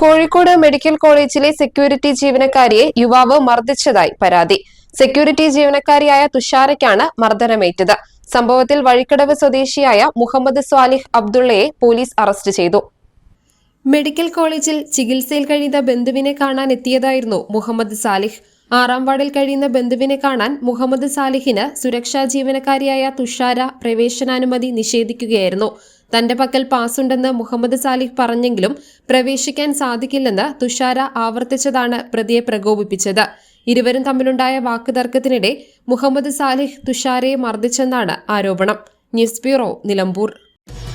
Kozhikode medical കോളേജിലെ security ജീവനക്കാരിയെ യുവാവ് മർദ്ദിച്ചതായി പരാതി. സെക്യൂരിറ്റി ജീവനക്കാരിയായ തുഷാരയ്ക്കാണ് മർദ്ദനമേറ്റത്. സംഭവത്തിൽ വഴിക്കടവ് സ്വദേശിയായ മുഹമ്മദ് സ്വാലിഹ് അബ്ദുള്ളയെ പോലീസ് അറസ്റ്റ് ചെയ്തു. മെഡിക്കൽ കോളേജിൽ ചികിത്സയിൽ കഴിയുന്ന ബന്ധുവിനെ കാണാൻ എത്തിയതായിരുന്നു മുഹമ്മദ് സാലിഹ് ആറാം വാർഡിൽ കഴിയുന്ന ബന്ധുവിനെ കാണാൻ മുഹമ്മദ് സാലിഹിന് സുരക്ഷാ ജീവനക്കാരിയായ തുഷാര പ്രവേശനാനുമതി നിഷേധിക്കുകയായിരുന്നു. തന്റെ പക്കൽ പാസുണ്ടെന്ന് മുഹമ്മദ് സാലിഹ് പറഞ്ഞെങ്കിലും പ്രവേശിക്കാൻ സാധിക്കില്ലെന്ന് തുഷാര ആവർത്തിച്ചതാണ് പ്രതിയെ പ്രകോപിപ്പിച്ചത്. ഇരുവരും തമ്മിലുണ്ടായ വാക്കുതർക്കത്തിനിടെ മുഹമ്മദ് സാലിഹ് തുഷാരയെ മർദ്ദിച്ചെന്നാണ് ആരോപണം. News bureau Nilambur.